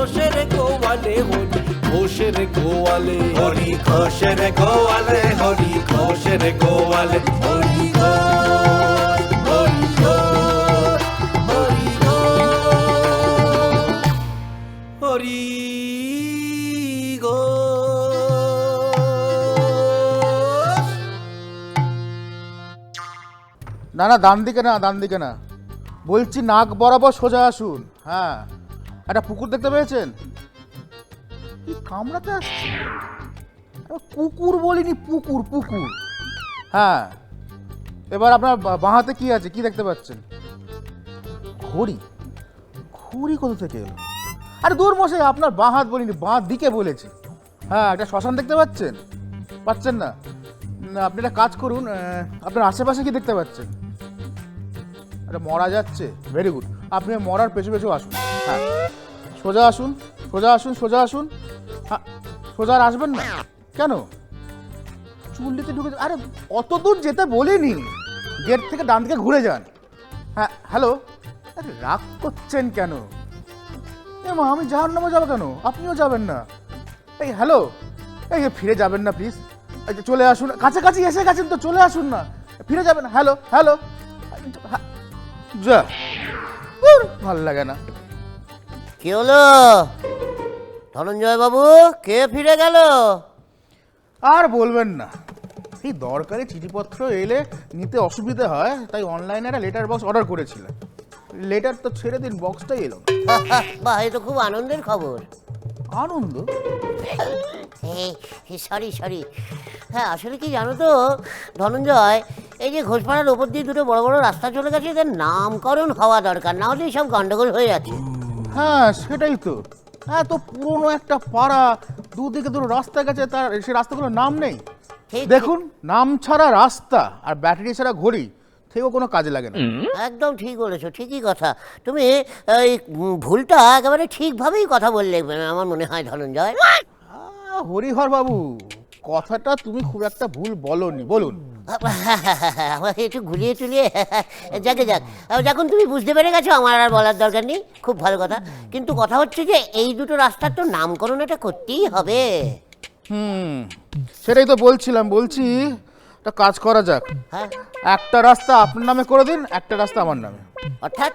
ঘোষের গোয়ালে হরি। ঘোষের গোয়ালে হরি ঘোষের গোয়ালে হরি ঘোষের গোয়ালে হরি হরি ঘোষ হরি ঘোষ হরি ঘোষ না না ডান দিকে না ডান দিকে না। বলছি নাক বরাবর সোজা আসুন হ্যাঁ। একটা পুকুর দেখতে পেয়েছেন? কামড়াতে আসছে? কুকুর বলিনি, পুকুর পুকুর। হ্যাঁ এবার আপনার বা- বাঁ হাতে কি আছে? কি দেখতে পাচ্ছেন? ঘড়ি। ঘড়ি কোথা থেকে এলো? আরে দূর মশাই, আপনার বাঁ হাত বলিনি বাঁ দিকে বলেছি। হ্যাঁ একটা শ্মশান দেখতে পাচ্ছেন? পাচ্ছেন না? আপনি একটা কাজ করুন আপনার আশেপাশে কি দেখতে পাচ্ছেন? এটা মরা যাচ্ছে। ভেরি গুড আপনি মরার পেছু পেছু আসুন। হ্যাঁ। সোজা আসুন সোজা আসুন সোজা আসুন। হ্যাঁ সোজা আর আসবেন না। কেন? চুল্লিতে ঢুকে আরে অত দূর যেতে বলিনি। গেট থেকে ডান দিকে ঘুরে যান। হ্যাঁ হ্যালো? আরে রাগ করছেন কেন? এ মা আমি যাওয়ার নামে যাব কেন? আপনিও যাবেন না। এই হ্যালো? এই ফিরে যাবেন না প্লিজ। চলে আসুন। কাছাকাছি এসে গেছেন তো চলে আসুন না। ফিরে যাবেন। হ্যালো? হ্যালো? যা। উর, ভালো লাগে না। কি হলো? ধনঞ্জয় বাবু কে ফিরে গেল? আর বলবেন না। এই দরকারি চিঠিপত্র এলে নিতে অসুবিধা হয় তাই অনলাইনে একটা লেটার বক্স অর্ডার করেছিলাম। লেটার তো ছেড়ে দিন বক্সটাই এলো। বাহ এ তো খুব আনন্দের খবর। আনন্দ? সরি সরি হ্যাঁ আসলে কি জানো তো ধনঞ্জয় এই যে ঘোষপাড়ার ওপর দিয়ে দুটো বড় বড় রাস্তা চলে গেছে এদের নামকরণ হওয়া দরকার না হলে সব গন্ডগোল হয়ে যাচ্ছে। হ্যাঁ সেটাই তো। হ্যাঁ তো পুরনো একটা পাড়া দুদিকে দুটো রাস্তা গেছে তার সে রাস্তাগুলোর নাম নেই। দেখুন নাম ছাড়া রাস্তা আর ব্যাটারি ছাড়া ঘড়ি থেকেও কোনো কাজে লাগে না। একদম ঠিক বলেছ ঠিকই কথা। তুমি এই ভুলটা একেবারে ঠিকভাবেই কথা বললে আমার মনে হয় ধনঞ্জয়। হরিহর বাবু। কথাটা তুমি খুব একটা ভুল বলনি বলুন। আমাকে একটু ঘুরিয়ে টুলিয়ে যাকে যাক। যখন তুমি বুঝতে পেরে গেছো আমার আর বলার দরকার নেই খুব ভালো কথা। কিন্তু কথা হচ্ছে যে এই দুটো রাস্তার তো নামকরণ এটা করতেই হবে। হুম সেটাই তো বলছিলাম বলছি একটা কাজ করা যাক। হ্যাঁ। একটা রাস্তা আপনার নামে করে দিন একটা রাস্তা আমার নামে। অর্থাৎ?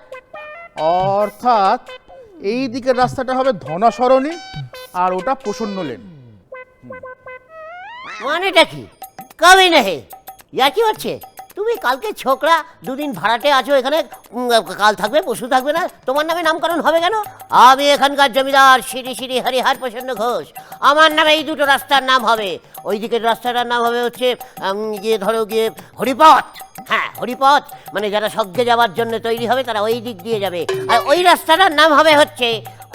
অর্থাৎ এই দিকের রাস্তাটা হবে ধনাসরণী আর ওটা প্রসন্ন লেন মানেটা কি? কবে নেহে? ইয়া কি হচ্ছে? তুমি কালকে ছোকরা দুদিন ভাড়াটে আছো এখানে উম, কাল থাকবে পশু থাকবে না তোমার নামে নামকরণ হবে কেন? আমি এখানকার জমিদার শ্রী শ্রী হরিহর প্রসন্ন ঘোষ। আমার নামে এই দুটো রাস্তার নাম হবে। ওই দিকের রাস্তাটার নাম হবে হচ্ছে উম, গিয়ে ধরো গিয়ে হরিপথ। হ্যাঁ হরিপথ। মানে যারা স্বর্গে যাওয়ার জন্য তৈরি হবে তারা ওই দিক দিয়ে যাবে। আর ওই রাস্তাটার নাম হবে হচ্ছে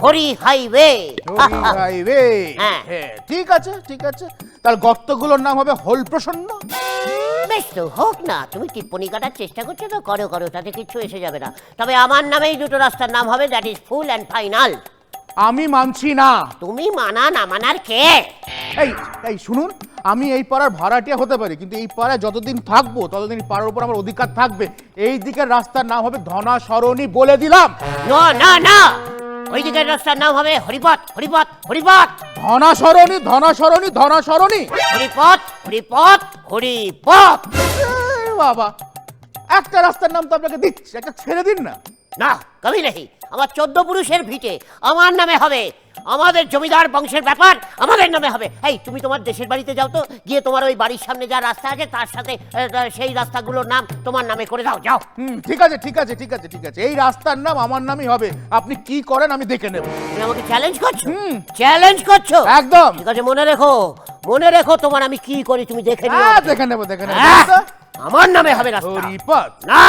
হরি হাইওয়ে। হরি হাইওয়ে। হ্যাঁ। হ্যাঁ ঠিক আছে ঠিক আছে। তার গর্তগুলোর নাম হবে হোল প্রসন্ন বেশ তো হোক না তুমি টিপ্পনি কাটার চেষ্টা করছ তো করো করো তাতে কিচ্ছু এসে যাবে না। তবে আমার নামেই দুটো রাস্তার নাম হবে that is full and final আমি মানছি না। তুমি মানা না মানার কে? এই এই শুনুন আমি এই পাড়ার ভাড়াটিয়া হতে পারি কিন্তু এই পাড়ায় যতদিন থাকব ততদিন পাড়ার উপর আমার অধিকার থাকবে। এই দিকের রাস্তার নাম হবে ধনা সরণী বলে দিলাম। না না না! ওই দিকের রাস্তার নাম হবে। হরিপথ হরিপথ হরিপথ। হরিপথ হরিপথ হরিপথ। এ বাবা একটা রাস্তার নাম তো আপনাকে দিচ্ছি একটা ছেড়ে দিন না। না কবি নেই আমার চোদ্দ পুরুষের ভিটে আমার নামে হবে আমাদের জমিদার বংশের ব্যাপার আমাদের নামে হবে। এই তুমি তোমার দেশের বাড়িতে যাও তো গিয়ে তোমার ওই বাড়ির সামনে যা রাস্তা আছে তার সাথে আহ, সেই রাস্তাগুলোর নাম তোমার নামে করে দাও যাও। হুম ঠিক আছে ঠিক আছে ঠিক আছে ঠিক আছে। এই রাস্তার নাম আমার নামই হবে। আপনি কি করেন আমি দেখে নেব। তুমি আমাকে চ্যালেঞ্জ করছ? চ্যালেঞ্জ করছ? একদম। ঠিক আছে মনে রেখো মনে রেখো তোমার আমি কি করি তুমি দেখে নিও। হ্যাঁ দেখে নেব দেখে নেব। হ্যাঁ, আমার নামে হবে রাস্তা। হরিপথ। না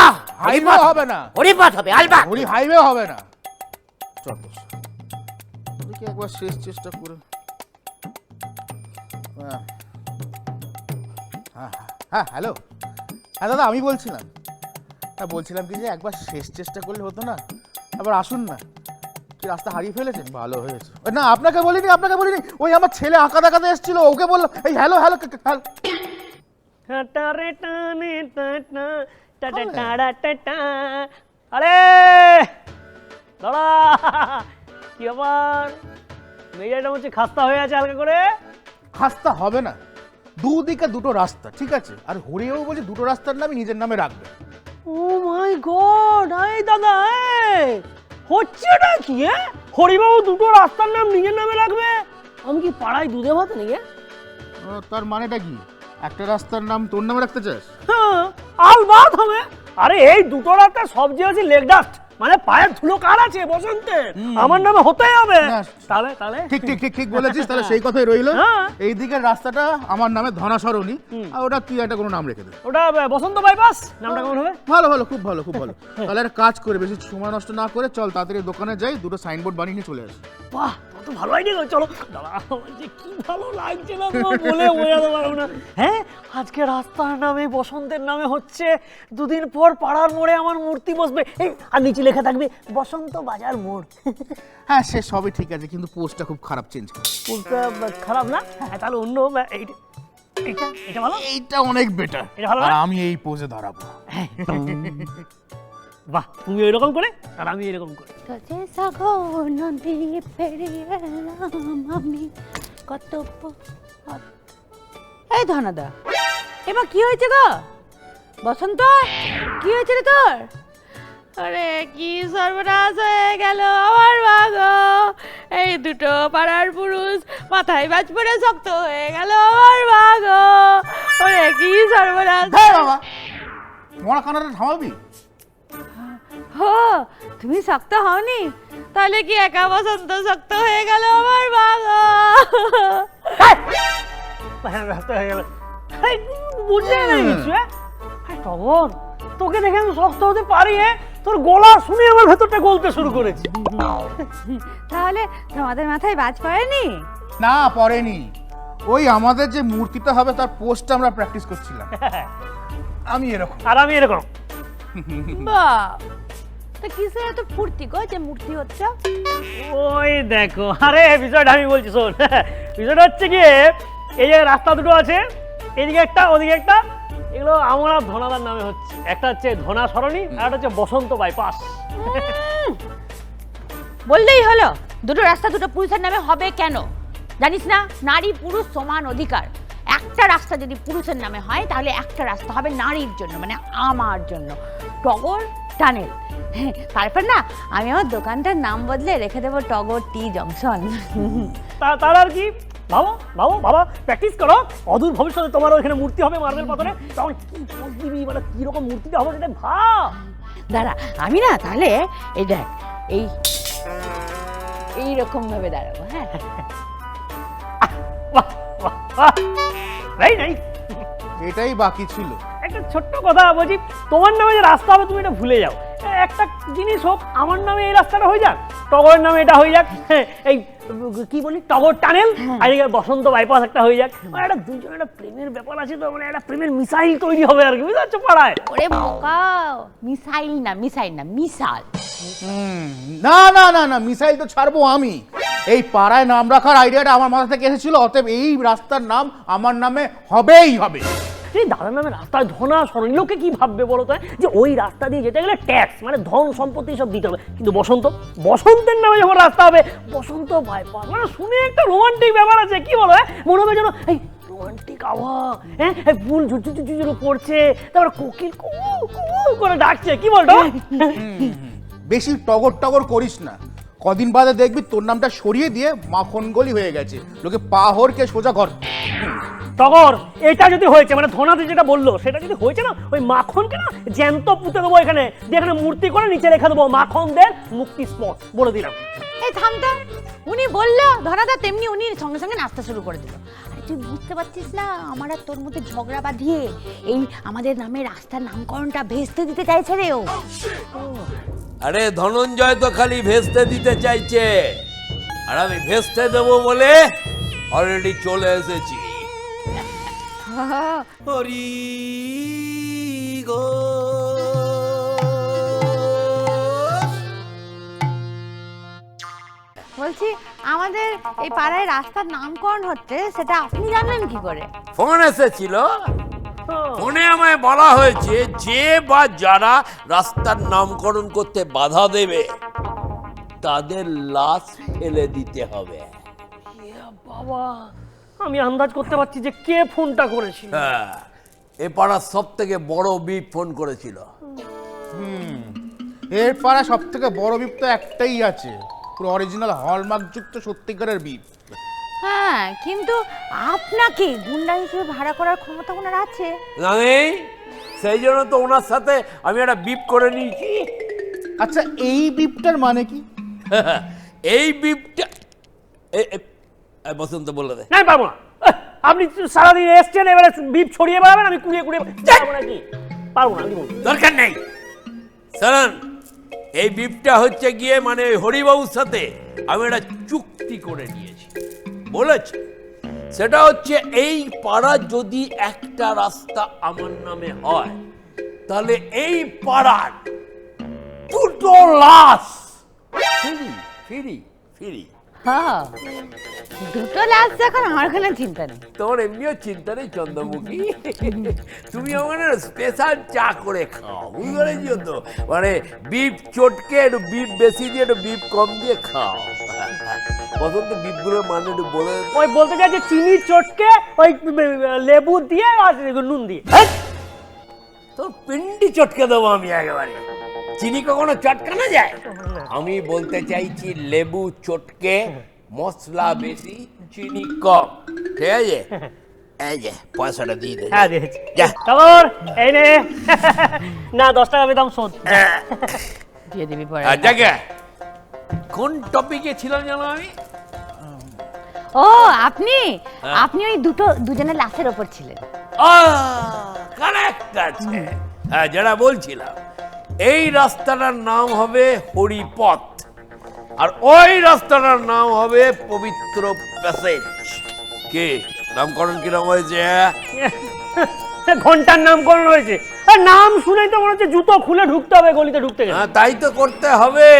হাইওয়ে হবে না। হরিপথ হবে আলবাত হরি হাইওয়ে হবে না। চল। দেখি একবার শেষ চেষ্টা করে। হ্যাঁ। হ্যাঁ, হ্যাঁ হ্যালো। হ্যাঁ দাদা আমি বলছিলাম। হ্যাঁ বলছিলাম কি যে একবার শেষ চেষ্টা করলে হতো না? আবার আসুন না। কি রাস্তা হারিয়ে ফেলেছেন? ভালো হয়েছে। না আপনাকে বলিনি আপনাকে বলিনি। ওই আমার ছেলে আঁকা দেখাতে এসেছিল ওকে বললাম এই হ্যালো হ্যালো হ্যালো। আরে! দাঁড়া কি ব্যাপার? মেয়েটা হচ্ছে খাস্তা হয়ে আছে হালকা করে। খাস্তা হবে না। দুদিকে দুটো রাস্তা ঠিক আছে? আর হরিবাবু বলছে দুটো রাস্তার নামই নিজের নামে রাখবে। ও মাই গড এই দাদা এই হচ্ছেটা কি হ্যাঁ হরিবাবু দুটো রাস্তার নাম নিজের নামে রাখবে? আমি কি পাড়ায় দুধে ভাত নাকি? তার মানেটা কি? একটা রাস্তার নাম তোর নামে রাখতে চাস? হ্যাঁ আলবাত হবে। আরে এই দুটো রাস্তার সবজি আছে লেগ ডাস্ট। মানে পায়ের ধুলো কার আছে বসন্তে? আমার নামে হতে হবে। তাহলে তাহলে ঠিক ঠিক ঠিক ঠিক বলেছিস তাহলে সেই কথাই রইল। হ্যাঁ। এই দিকের রাস্তাটা আমার নামে ধনাসরণী আর ওটা তুই একটা কোনো নাম রেখে দে। ওটা বসন্ত বাইপাস নামটা কেমন হবে? ভালো ভালো খুব ভালো খুব ভালো। তাহলে একটা কাজ করে বেশি সময় নষ্ট না করে চল তাড়াতাড়ি দোকানে যাই দুটো সাইনবোর্ড বানিয়ে নিয়ে চলে আসি। বাহ! কত ভালো আইডিয়া চলো। আমার যে কি ভালো লাগছে না বলে বোঝাতে পারব না। হ্যাঁ? আজকে রাস্তার নামে বসন্তের নামে হচ্ছে দুদিন পর পাড়ার মোড়ে আমার মূর্তি বসবে। এই আর নিচে লেখা থাকবে বসন্ত বাজার মোড়। হ্যাঁ সে সবই ঠিক আছে কিন্তু পোস্টটা খুব খারাপ চেঞ্জ কোনটা খারাপ না? হ্যাঁ, তাহলে অন্য এইটা এইটা এটা ভালো? এইটা অনেক বেটার আর আমি এই পোজে ধরাবো বাহ তুমি এরকম করে আর আমি এরকম করে। তোজে সাগো নদী পেরিয়ে এলাম আমি কত প- এই ধনাদা এবার কি হয়েছে গো? বসন্ত কি হয়েছে রে তোর? আরে কি সর্বনাশ হয়ে গেল আমার বাগো এই দুটো পাড়ার পুরুষ মাথায় বাজ পড়ে শক্ত হয়ে গেল আমার বাগো ওরে কি সর্বনাশ। হ্যাঁ বাবা মরা কানাটা থামাবি? হো তুমি শক্ত হওনি? তাহলে কি একা বসন্ত শক্ত হয়ে গেল আমার বাবা? হ্যাঁ, রাস্তা হয়ে গেল। বুঝলে না কিছু হ্যাঁ? হ্যাঁ, টগর তোকে দেখে আমি শক্ত হতে পারি হ্যাঁ? তোর গলা শুনে আমার ভেতরটা গলতে শুরু করেছে। তাহলে তোমাদের মাথায় বাজ পড়েনি? না পড়েনি। ওই আমাদের যে মূর্তিটা হবে তার পোস্টটা আমরা প্র্যাকটিস করছিলাম। আমি এরকম। আর আমি এরকম। বা তা কিসের এত ফুর্তি গো যে মূর্তি হচ্ছে? ওই দেখো আরে বিষয়টা আমি বলছি শোন বিষয়টা হচ্ছে কি এই যে রাস্তা দুটো আছে এদিকে একটা ওদিকে একটা এগুলো আমরা ধনাদার নামে হচ্ছে। একটা হচ্ছে ধনা সরণি আর একটা হচ্ছে বসন্ত বাইপাস বললেই হলো দুটো রাস্তা দুটো পুরুষের নামে হবে কেন? জানিস না নারী পুরুষ সমান অধিকার। একটা রাস্তা যদি পুরুষের নামে হয় তাহলে একটা রাস্তা হবে নারীর জন্য মানে আমার জন্য। টগর টানেল। তারপর না? আমি আমার দোকানটার নাম বদলে রেখে দেবো টগর টি জংশন। তা তার আর কি? ভাবো ভাবো বাবা প্র্যাকটিস করো। অদূর ভবিষ্যতে তোমার ওইখানে মূর্তি হবে মার্বেল পাথরে। তখন কি পোজ দিবি মানে কীরকম মূর্তিটা হবে সেটা ভাব। দাঁড়া আমি না তাহলে এই দেখ এই এইরকম ভাবে দাঁড়াবো হ্যাঁ? নাই নাই। এটাই বাকি ছিল। একটা ছোট্ট কথা বলছি তোমার নামে যে রাস্তা হবে তুমি এটা ভুলে যাও। একটা জিনিস হোক আমার নামে এই রাস্তাটা হয়ে যাক টগরের নামে এটা হয়ে যাক হ্যাঁ, এই কি বলি টগর টানেল আর এদিকে বসন্ত বাইপাস একটা হয়ে যাক। মানে একটা দুজন একটা প্রেমের ব্যাপার আছে তো মানে একটা প্রেমের মিসাইল তৈরি হবে আর কি বুঝতে পারছ পাড়ায়? ওরে বোকা মিসাইল না মিসাইল না মিসাল না না না না মিসাইল তো ছাড়বো আমি। এই পাড়ায় নাম রাখার আইডিয়াটা আমার মাথা থেকে এসেছিল অতএব এই রাস্তার নাম আমার নামে হবেই হবে। এই দাদার নামে রাস্তায় ধনা সরণ, লোকে কি ভাববে বলো তো, যে ওই রাস্তা দিয়ে যেতে গেলে ট্যাক্স মানে ধন সম্পত্তি সব দিতে হবে। কিন্তু বসন্ত, বসন্তের নামে যখন রাস্তা হবে, বসন্ত বাইপাস মানে শুনে একটা রোমান্টিক ব্যাপার আছে, কি বলো হ্যাঁ? মনে হবে যেন এই রোমান্টিক আবহাওয়া হ্যাঁ? ফুল ঝুরঝুর পড়ছে, তারপর কোকিল কু কু করে ডাকছে, কি বলতো? বেশি টগর টগর করিস না। কদিন বাদে দেখবি তোর নামটা সরিয়ে দিয়ে মাখন গলি হয়ে গেছে। লোকে পাহরকে সোজা ঘর। টগর এটা যদি হয়েছে মানে ধনাতে যেটা বলল সেটা যদি হয়েছে না ওই মাখনকে না জ্যান্ত পুঁতে দেবো এখানে দিয়ে এখানে মূর্তি করে নিচে রেখে দেবো মাখনদের মুক্তি স্পট বলে দিলাম। এই থামটা উনি বলল ধনাদা তেমনি উনি সঙ্গে সঙ্গে নাস্তা শুরু করে দিল। আরে তুই বুঝতে পারছিস না আমার আর তোর মধ্যে ঝগড়া বাঁধিয়ে এই আমাদের নামে রাস্তার নামকরণটা ভেস্তে দিতে চাইছে রে ও। আরে ধনঞ্জয় তো খালি ভেস্তে দিতে চাইছে। আর আমি ভেস্তে দেবো বলে অলরেডি চলে এসেছি। হরি গো। বলছি আমাদের এই পাড়ায় রাস্তার নামকরণ হচ্ছে সেটা আপনি জানলেন কি করে? ফোন এসেছিল। ফোনে আমায় বলা হয়েছে যে বা যারা রাস্তার নামকরণ করতে বাধা দেবে তাদের লাশ ফেলে দিতে হবে। বাবা। আমি আন্দাজ করতে পারছি যে কে ফোনটা করেছিল। হ্যাঁ এ পাড়ার সব থেকে বড় বিপ ফোন করেছিল। এর পাড়া সব থেকে বড় বিপ তো একটাই আছে পুরো অরিজিনাল হলমার্ক যুক্ত সত্যিকারের বিপ। হ্যাঁ কিন্তু আপনাকে গুন্ডা হিসেবে ভাড়া করার ক্ষমতা ওনার আছে? না নেই সেই জন্য তো ওনার সাথে আমি একটা বিপ করে নিয়েছি। আচ্ছা এই বিপটার মানে কি? এই বিপটা বসন্ত বলে দে। না পারব না আপনি সারাদিন এসছেন এবারে বিপ ছড়িয়ে বেড়াবেন আমি কুড়িয়ে কুড়িয়ে পারব নাকি? পারব না দরকার নেই। শোনেন এই বিপটা হচ্ছে গিয়ে মানে হরিবাবুর সাথে আমি একটা চুক্তি করে নিয়েছি। বলেছে? সেটা হচ্ছে এই পাড়া যদি একটা রাস্তা আমার নামে হয় তাহলে এই পাড়ার দুটো লাশ। ফিরি ফিরি ফিরি। হ্যাঁ। দুটো লাশ এখন আমার কোনো চিন্তা নেই। তোমার এমনিও চিন্তা নেই চন্দ্রমুখী? তুমি আমার স্পেশাল চা করে খাও বুঝতে তো? মানে বিপ চটকে একটু বিপ বেশি দিয়ে একটু বিপ কম দিয়ে খাও। বসন্ত বিপগুলোর মানে একটু বলে ওই বলতে চাই যে চিনি চটকে ওই লেবু দিয়ে আর নুন দিয়ে! তোর পিন্ডি চটকে দেবো আমি একেবারে। চিনি কখনো চটকানো যায়? আমি বলতে চাইছি লেবু চটকে মশলা বেশি চিনি কম। ঠিক আছে? এই যে পয়সাটা দিয়ে দে। হ্যাঁ দিয়েছি। যা। খবর এই নে। না দশ টাকা বেদাম শোধ। দিয়ে দিবি পরে। জায়গা কোন টপিকে ছিলাম জানো আমি? ও আপনি? আপনি ওই দুটো দুজনের লাশের ওপর ছিলেন। কারেক্ট আছে। হ্যাঁ যেটা বলছিলাম। এই রাস্তাটার নাম হবে হরিপথ। আর ওই রাস্তাটার নাম হবে পবিত্র প্যাসেজ। কে? নামকরণ কিরম হয়েছে? ঘণ্টার নামকরণ হয়েছে। আর নাম শুনেই তো মনে হচ্ছে জুতো খুলে ঢুকতে হবে গলিতে ঢুকতে গেলে। হ্যাঁ তাই তো করতে হবে।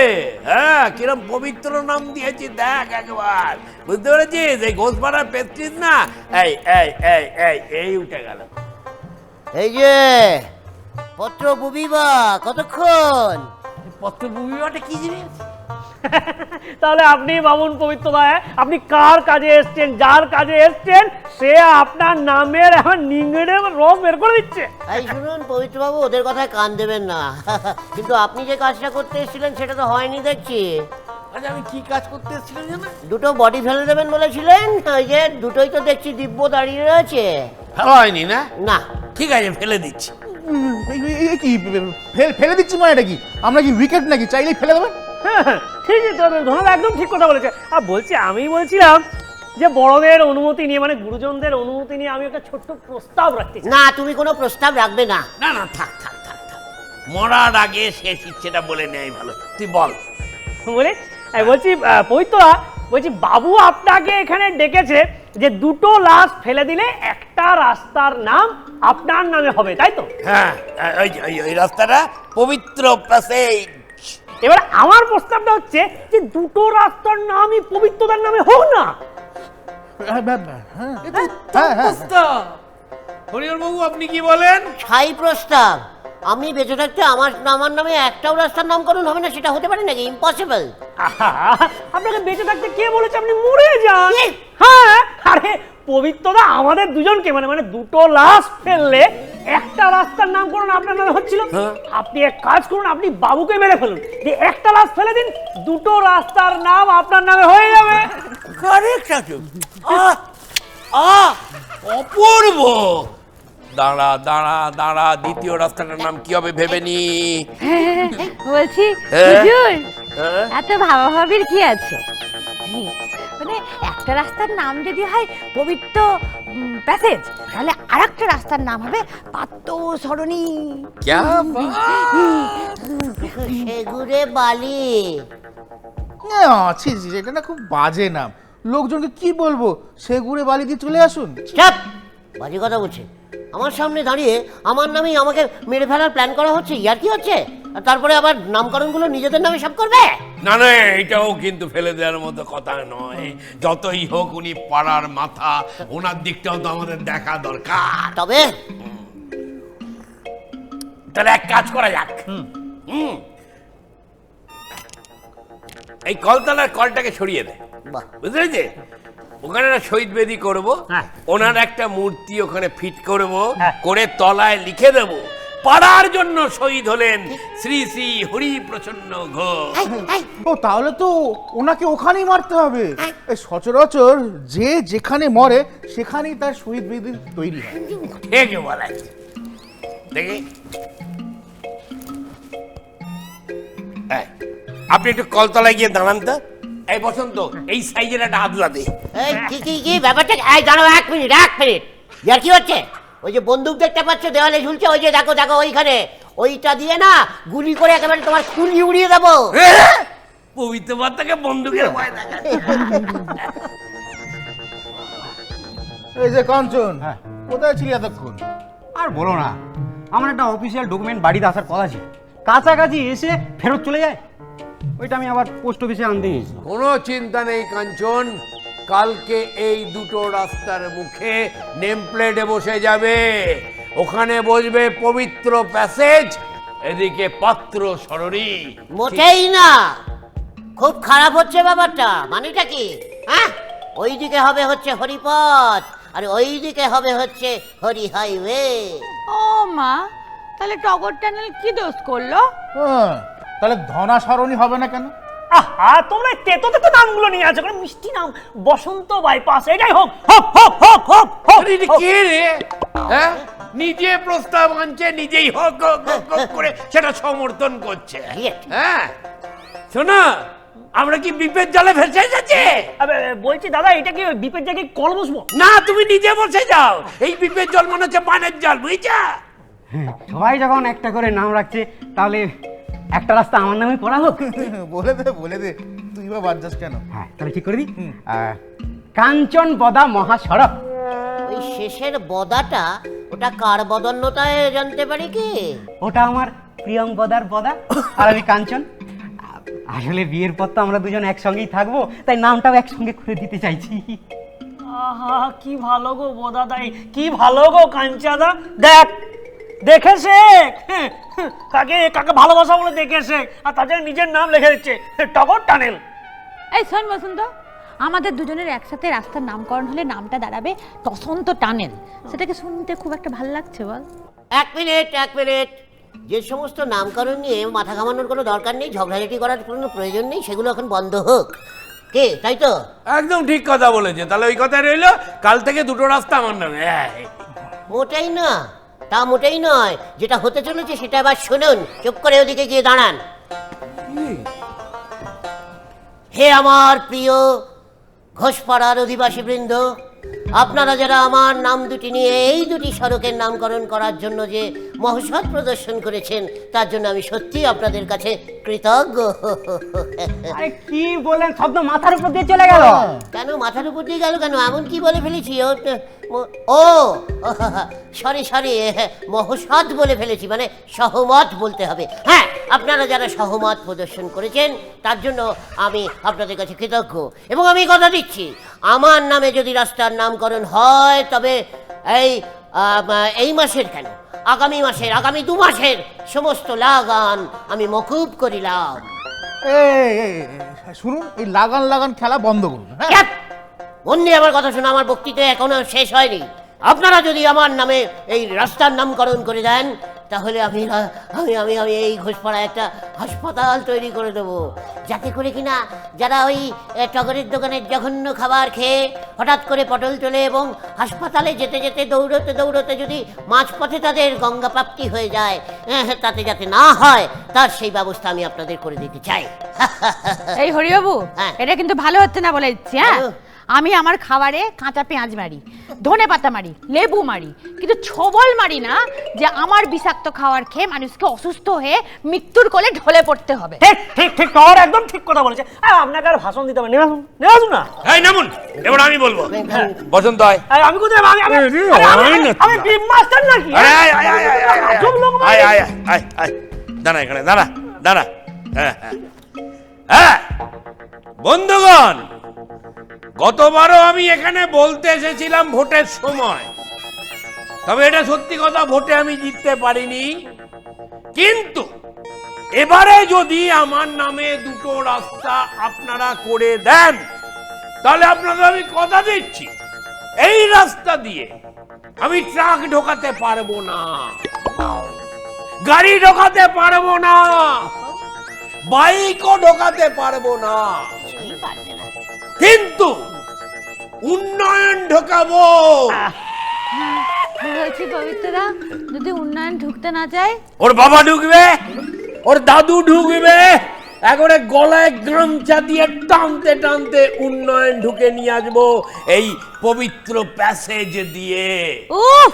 হ্যাঁ কিরম পবিত্র নাম দিয়েছি দেখ একবার। বুঝতে পেরেছিস? এই ঘোষপাড়ার পেস্টিস না? এই এই এই এই এই উঠে গেল। এই যে পত্র বুবিবা কতক্ষণ? পত্র ভূমিমাটা কি জিনিস? তাহলে আপনি বামুন পবিত্র ভাই আপনি কার কাজে এসছেন যার কাজে এসছেন সে আপনার নামের এখন নিংড়ে রস বের করে দিচ্ছে। এই শুনুন পবিত্রবাবু ওদের কথায় কান দেবেন না। কিন্তু আপনি যে কাজটা করতে এসেছিলেন সেটা তো হয়নি দেখছি। আচ্ছা আমি কি কাজ করতে এসেছিলাম জানো? দুটো বডি ফেলে দেবেন বলেছিলেন? ওই যে দুটোই তো দেখছি দিব্য দাঁড়িয়ে রয়েছে। ভালো হয়নি না? না। ঠিক আছে ফেলে দিচ্ছি। কি ফেলে দিচ্ছি মানে এটা কি? আমরা কি উইকেট নাকি? চাইলেই ফেলে দেবেন? হ্যাঁ, ঠিকই তো ধন্যবাদ একদম ঠিক কথা বলেছে। আর বলছি আমি বলছিলাম যে বড়দের অনুমতি নিয়ে মানে গুরুজনদের অনুমতি নিয়ে আমি একটা ছোট্ট প্রস্তাব রাখতে না তুমি কোনো প্রস্তাব রাখবে না। না না থাক থাক থাক থাক। মরার আগে শেষ ইচ্ছেটা বলে নেয় ভালো। তুই বল। বলে বলছি আহ, পবিত্রা বলছি বাবু আপনাকে এখানে ডেকেছে যে দুটো লাশ ফেলে দিলে একটা রাস্তার নাম আপনার নামে হবে তাই তো? হ্যাঁ ওই রাস্তাটা পবিত্র প্যাসেজ। এবার আমার প্রস্তাবটা হচ্ছে যে দুটো রাস্তার নামই পবিত্রতার নামে হোক না। হ্যাঁ হ্যাঁ, হ্যাঁ হ্যাঁ। হ্যাঁ হরিহর বাবু আপনি কি বলেন? ছাই প্রস্তাব। আমি বেঁচে থাকতে আমার আমার নামে একটাও রাস্তার নামকরণ হবে না সেটা হতে পারে নাকি? ইম্পসিবল আপনাকে বেঁচে থাকতে কে বলেছে আপনি মরে যান? হ্যাঁ আরে পবিত্রদা আমাদের দুজনকে মানে মানে দুটো লাশ ফেললে একটা রাস্তার নামকরণ আপনার নামে হচ্ছিল। আপনি এক কাজ করুন আপনি বাবুকে মেরে ফেলুন। যে একটা লাশ ফেলে দিন দুটো রাস্তার নাম আপনার নামে হয়ে যাবে। কারেক্ট আছে অপূর্ব। দাঁড়া দাঁড়া দাঁড়া দ্বিতীয় রাস্তাটার নাম কি হবে ভেবে নি? বলছি হ্যাঁ? হুজুর হ্যাঁ? এত ভাবা ভাবির কি আছে? মানে একটা রাস্তার নাম যদি হয় পবিত্র প্যাসেজ তাহলে আরেকটা রাস্তার নাম হবে পাত্র সরণি ক্যা সেগুড়ে বালি। আহ, ছি ছি এটা না খুব বাজে নাম। লোকজনকে কি বলব? সে ঘুরে বালি দিয়ে চলে আসুন। চাপ! বাজে কথা বলছে। আমার সামনে দাঁড়িয়ে আমার নামেই আমাকে মেরে ফেলার প্ল্যান করা হচ্ছে ইয়ার কি হচ্ছে? আর তারপরে আবার নামকরণগুলো নিজেদের নামে সব করবে? না না এটাও কিন্তু ফেলে দেওয়ার মতো কথা নয়। যতই হোক উনি পাড়ার মাথা ওনার দিকটাও তো আমাদের দেখা দরকার। তবে তাহলে এক কাজ করা যাক। হুম। এই কলতলার কলটাকে সরিয়ে দেয় বাহ। বুঝতে পেরেছি ওখানে একটা শহীদ বেদি করব হ্যাঁ। ওনার একটা মূর্তি ওখানে ফিট করব হ্যাঁ। করে তলায় লিখে দেব পাড়ার জন্য শহীদ হলেন শ্রী শ্রী হরি প্রচন্ন ঘোষ ও তাহলে তো ওনাকে ওখানেই মারতে হবে। সচরাচর যে যেখানে মরে সেখানেই তার শহীদ বেদি তৈরি হয়। ঠিক দেখি। আপনি একটু কলতলায় গিয়ে দাঁড়ান তো। এই বসন্ত এই সাইজের একটা আদলা দে। এই কি কি কি ব্যাপারটা? কি? এই দাঁড়াও এক মিনিট এক মিনিট। ইয়ার কি হচ্ছে? ওই যে বন্দুক দেখতে পাচ্ছ দেওয়ালে ঝুলছে ওই যে দেখো দেখো ওইখানে। ওইটা দিয়ে না গুলি করে একেবারে তোমার খুলি উড়িয়ে দেবো। পবিত্র বার্তাকে বন্দুকের ভয় দেখা এই যে কাঞ্চন কোথায় ছিলি এতক্ষণ? আর বলো না আমার একটা অফিসিয়াল ডকুমেন্ট বাড়িতে আসার কথা ছিল কাছাকাছি এসে ফেরত চলে যায়। ওইটা আমি আবার পোস্ট অফিসে আনতে কোনো চিন্তা নেই কাঞ্চন। কালকে এই দুটো রাস্তার মুখে নেম প্লেটে বসে যাবে। ওখানে বসবে পবিত্র প্যাসেজ এদিকে পাত্র সরণি। মোটেই না। খুব খারাপ হচ্ছে ব্যাপারটা। মানেটা কি? হ্যাঁ ওইদিকে হবে হচ্ছে হরিপথ আর ওইদিকে হবে হচ্ছে হরি হাইওয়ে। ও মা তাহলে টগর টানেল কি দোষ করল? হ্যাঁ তাহলে ধনা সরণি হবে না কেন? আহা তোমরা তেতো তেতো নামগুলো নিয়ে আছো কোনো মিষ্টি নাম বসন্ত বাইপাস এটাই হোক। হোক হোক হোক হোক হোক আরে এটা কে রে? হ্যাঁ? নিজে প্রস্তাব আনছে নিজেই হক হক হক হক করে সেটা সমর্থন করছে। হ্যাঁ? শোনো আমরা কি বিপের জলে ভেসে যাচ্ছে আবে, বলছি দাদা এটা কি ওই বিপের জায়গায় কল বসবো? না তুমি নিজে বসে যাও। এই বিপের জল মনে হচ্ছে পানের জল বুঝছা? সবাই যখন একটা করে নাম রাখছে তাহলে একটা রাস্তা আমার নামে করা হোক। বলে দে বলে দে। তুই বা বাদ যাস কেন? হ্যাঁ তাহলে ঠিক করে আহ, কাঞ্চন বদা মহাসড়ক। ওই শেষের বদাটা ওটা কার বদন্যতায় জানতে পারি কি? ওটা আমার প্রিয়ম বদার বদা আর আমি কাঞ্চন। আসলে বিয়ের পর তো আমরা দুজন একসঙ্গেই থাকব তাই নামটাও একসঙ্গে করে দিতে চাইছি। আহা কি ভালো গো বোদাদাই কি ভালো গো কাঞ্চাদা। দেখ দেখে শেখ। হ্যাঁ, হ্যাঁ, কাকে কাকে ভালোবাসা বলে দেখে শেখ। আর তাছাড়া নিজের নাম লিখে দিচ্ছে টগর টানেল। এই শোন বসন্ত আমাদের দুজনের একসাথে রাস্তার নামকরণ হলে নামটা দাঁড়াবে তসন্ত টানেল। সেটাকে শুনতে খুব একটা ভালো লাগছে বল। এক মিনিট এক মিনিট। যে সমস্ত নামকরণ নিয়ে মাথা ঘামানোর কোনো দরকার নেই ঝগড়াঝাটি করার কোনো প্রয়োজন নেই সেগুলো এখন বন্ধ হোক। কে তাই তো? একদম ঠিক কথা বলেছে। তাহলে ওই কথা রইল কাল থেকে দুটো রাস্তা আমার নামে। হ্যাঁ। মোটেই না। তা মোটেই নয়। যেটা হতে চলেছে সেটা এবার শুনুন। চুপ করে ওদিকে গিয়ে দাঁড়ান। হে আমার প্রিয় ঘোষপাড়ার অধিবাসী বৃন্দ আপনারা যারা আমার নাম দুটি নিয়ে এই দুটি সড়কের নামকরণ করার জন্য যে মহসৎ প্রদর্শন করেছেন তার জন্য আমি সত্যি আপনাদের কাছে কৃতজ্ঞ। আরে কি বলেন শব্দ মাথার উপর দিয়ে চলে গেল। কেন মাথার উপর দিয়ে গেল কেন? এমন কি বলে ফেলেছি? ও সরি সরি মহসৎ বলে ফেলেছি মানে সহমত বলতে হবে। হ্যাঁ আপনারা যারা সহমত প্রদর্শন করেছেন তার জন্য আমি আপনাদের কাছে কৃতজ্ঞ। এবং আমি কথা দিচ্ছি আমার নামে যদি রাস্তার নামকরণ হয় তবে এই এই মাসের কেন? আগামী মাসের আগামী দু মাসের সমস্ত লাগান আমি মকুব করিলাম। শুনুন এই লাগান লাগান খেলা বন্ধ করুন হ্যাঁ? বন্দি আমার কথা শোনো আমার বক্তৃতা এখনও শেষ হয়নি আপনারা যদি আমার নামে এই রাস্তার নামকরণ করে দেন তাহলে আমি আমি আমি আমি এই ঘোষপাড়ায় একটা হাসপাতাল তৈরি করে দেবো যাতে করে কিনা যারা ওই টগরের দোকানের জঘন্য খাবার খেয়ে হঠাৎ করে পটল তোলে এবং হাসপাতালে যেতে যেতে দৌড়তে দৌড়তে যদি মাঝপথে তাদের গঙ্গা প্রাপ্তি হয়ে যায় হ্যাঁ, তাতে যাতে না হয় তার সেই ব্যবস্থা আমি আপনাদের করে দিতে চাই এই হরিবাবু হ্যাঁ। এটা কিন্তু ভালো হচ্ছে না বলে দিচ্ছি হ্যাঁ। আমি আমার খাবারে কাঁচা পেঁয়াজ মারি ধনে পাতা মারি লেবু মারি কিন্তু ছবল মারি না যে আমার বিষাক্ত খাবার খেয়ে মানুষকে অসুস্থ হয়ে মৃত্যুর কোলে ঢলে পড়তে হবে। ঠিক ঠিক ঠিক টগর একদম ঠিক কথা বলেছে। আর আপনাকে আর ভাষণ দিতে হবে না। এই নামুন। এবার আমি বলব। বসন্ত আয় আরে আমি কোথায়? আমি আমি আরে, আরে, আমি- আয় না। আমি বিপ মাস্টার নাকি? আয়, আয়, আয়, আয়, আয়, আয়, আজব লোক। আয়, আয়, আয়, আয়, আয়। দাঁড়া এখানে দাঁড়া দাঁড়া। হ্যাঁ হ্যাঁ। হ্যাঁ। বন্ধুগণ গতবারও আমি এখানে বলতে এসেছিলাম ভোটের সময়। তবে এটা সত্যি কথা, ভোটে আমি জিততে পারিনি। কিন্তু এবারে যদি আমার নামে দুটো রাস্তা আপনারা করে দেন, তাহলে আপনাদের আমি কথা দিচ্ছি। এই রাস্তা দিয়ে আমি ট্রাক ঢোকাতে পারব না। গাড়ি ঢোকাতে পারব না। বাইকও ঢোকাতে পারব না। কিন্তু উন্নয়ন ঢোকাবো। বলছি পবিত্রদা যদি উন্নয়ন ঢুকতে না চায়? ওর বাবা ঢুকবে ওর দাদু ঢুকবে একবারে গলায় গামছা দিয়ে টানতে টানতে উন্নয়ন ঢুকে নিয়ে আসব এই পবিত্র প্যাসেজ দিয়ে। উফ!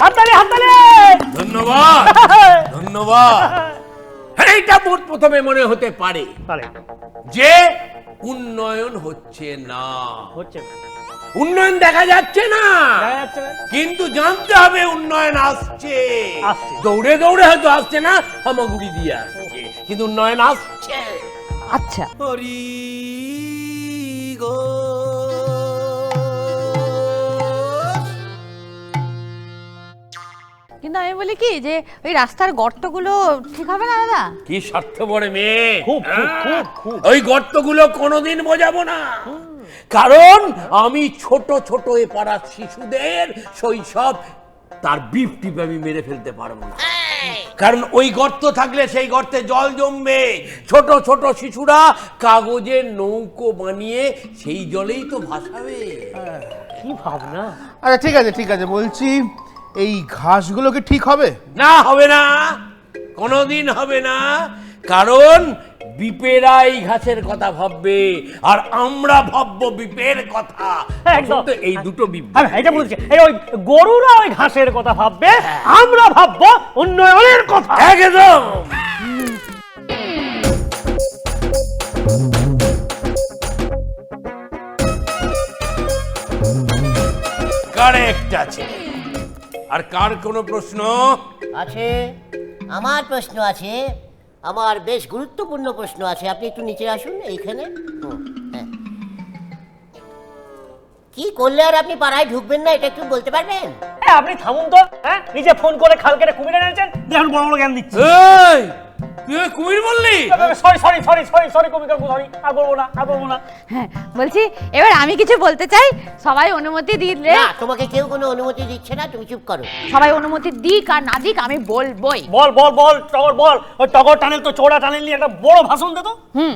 হাততালি হাততালি! ধন্যবাদ ধন্যবাদ। এইটা মোট প্রথমে মনে হতে পারে। যে উন্নয়ন হচ্ছে না। হচ্ছে উন্নয়ন দেখা যাচ্ছে না? কিন্তু জানতে হবে উন্নয়ন আসছে। আসছে। দৌড়ে দৌড়ে হয়তো আসছে না হামাগুড়ি দিয়ে আসছে। কিন্তু উন্নয়ন আসছে। আচ্ছা। হরি গো। কিন্তু আমি বলি কি যে ওই রাস্তার গর্তগুলো ঠিক হবে না দাদা? কি স্বার্থপরে মেয়ে খুব, খুব, হ্যাঁ? খুব, খুব। ওই গর্তগুলো কোনোদিন বোঝাবো না। কারণ আমি ছোট ছোট এ পাড়ার শিশুদের শৈশব তার বিপ টিপ আমি মেরে ফেলতে পারব না। কারণ ওই গর্ত থাকলে সেই গর্তে জল জমবে। ছোট ছোট শিশুরা কাগজের নৌকো বানিয়ে সেই জলেই তো ভাসাবে। কি ভাবনা? আচ্ছা ঠিক আছে ঠিক আছে। বলছি এই ঘাসগুলো কি ঠিক হবে? না হবে না। কোনোদিন হবে না। কারণ বিপেরা এই ঘাসের কথা ভাববে আর আমরা ভাববো বিপের কথা। একদম। বসন্ত, এই দুটো বিপ এটা বলছি। এই ওই গরুরা ওই ঘাসের কথা ভাববে আমরা ভাববো উন্নয়নের কথা। একদম। কারেক্ট আছে। আর কার কোনো প্রশ্ন? আছে। আমার প্রশ্ন আছে। আমার বেশ গুরুত্বপূর্ণ প্রশ্ন আছে। আপনি একটু নিচে আসুন এইখানে। হুম, হ্যাঁ। কি করলে আর আপনি পাড়ায় ঢুকবেন না এটা একটু বলতে পারবেন? হ্যাঁ আপনি থামুন তো হ্যাঁ? নিজে ফোন করে খাল কেটে কুমিরে এনেছেন দেখুন বড় বড় জ্ঞান দিচ্ছে। এই! তুই কুমির বললি? Sorry sorry sorry sorry sorry কবি কাকু সরি আর বলব না আর বলব না। হ্যাঁ বলছি এবার আমি কিছু বলতে চাই সবাই অনুমতি দিলে না তোমাকে কেউ কোনো অনুমতি দিচ্ছে না তুমি চুপ করো। সবাই অনুমতি দিক আর না দিক আমি বলবই। বল বল বল টগর বল। ওই টগর টানেল তো চোরা টানেল নিয়ে একটা বড় ভাষণ দে তো। হুম।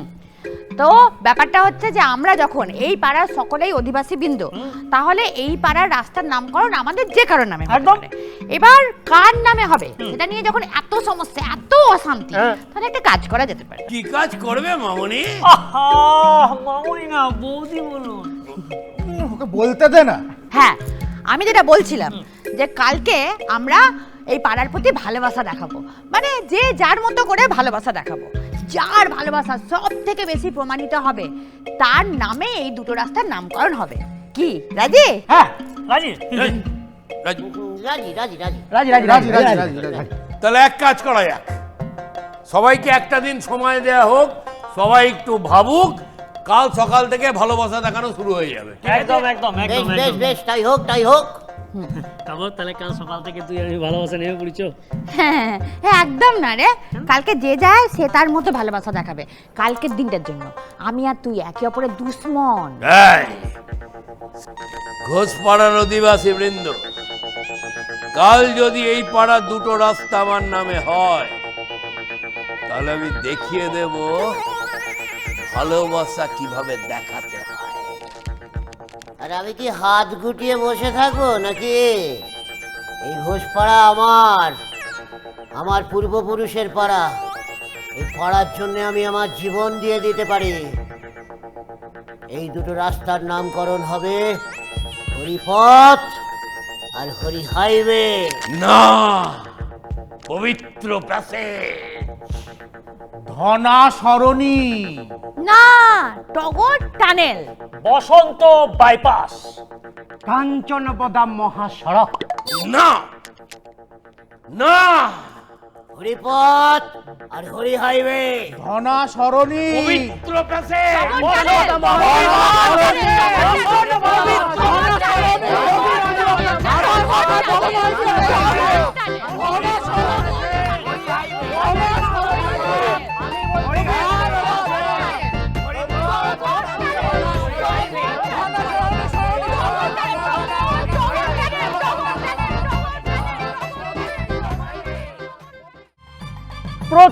তো ব্যাপারটা হচ্ছে যে আমরা যখন এই পাড়ার সকলেই অধিবাসী বৃন্দ তাহলে এই পাড়ার রাস্তার নামকরণ আমাদের যে কারোর নামে একদম। এবার কার নামে হবে সেটা নিয়ে যখন এত সমস্যা এত অশান্তি হ্যাঁ। তাহলে একটা কাজ করা যেতে পারে। কি কাজ করবে মামনি? মামনি না বৌদি বলুন। ওকে বলতে দে না। হ্যাঁ আমি যেটা বলছিলাম যে কালকে আমরা এই পাড়ার প্রতি ভালোবাসা দেখাবো। মানে যে যার মতো করে ভালোবাসা দেখাবো। যার ভালোবাসা সব থেকে বেশি প্রমাণিত হবে তার নামে এই দুটো রাস্তার নামকরণ হবে। কি রাজি? হ্যাঁ রাজি। রাজু, রাজি। রাজি রাজি রাজি। রাজি রাজি রাজি রাজি তাহলে এক কাজ করা যাক। সবাইকে একটা দিন সময় দেয়া হোক সবাই একটু ভাবুক কাল সকাল থেকে ভালোবাসা দেখানো শুরু হয়ে যাবে। একদম একদম বেশ বেশ তাই হোক তাই হোক। তারপর তাহলে কাল সকাল থেকে তুই আমি ভালোবাসা নেমে পড়িছ? হ্যাঁ হ্যাঁ একদম না রে। কালকে যে যায় সে তার মতো ভালোবাসা দেখাবে। কালকের দিনটার জন্য। আমি আর তুই একে অপরের দুশ্মন। এই, ঘোষপাড়ার অধিবাসী বৃন্দ কাল যদি এই পাড়ার দুটো রাস্তা আমার নামে হয় তাহলে আমি দেখিয়ে দেব ভালোবাসা কীভাবে দেখাতে হয়। আর আমি কি হাত গুটিয়ে বসে থাকব নাকি? এই ঘোষপাড়া আমার আমার পূর্বপুরুষের পাড়া। এই পাড়ার জন্য আমি আমার জীবন দিয়ে দিতে পারি। এই দুটো রাস্তার নামকরণ হবে হরিপথ আর হরি হাইওয়ে না, পবিত্র প্যাসেজ ধনা সরণি না টগর টানেল। বসন্ত বাইপাস। কাঞ্চনপদা মহাসড়ক। না। না। হরিপথ আর হরি হাইওয়ে। ধনা সরণি পবিত্র প্যাসেজ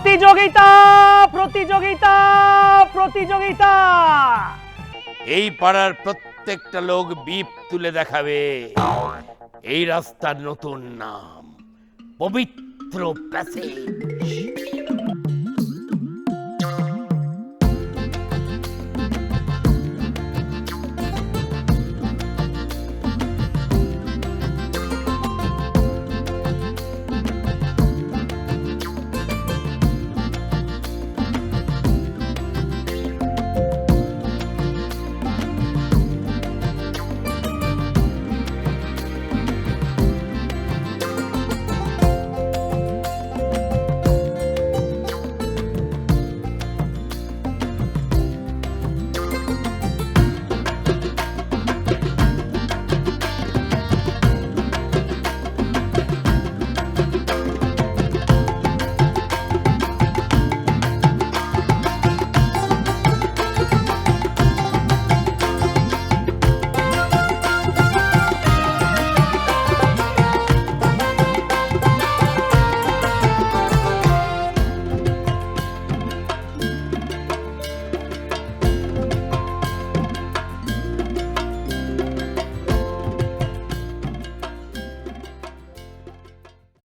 প্রতিযোগিতা প্রতিযোগিতা প্রতিযোগিতা। এই পাড়ার প্রত্যেকটা লোক বিপ তুলে দেখাবে। এই রাস্তার নতুন নাম, পবিত্র প্যাসেজ।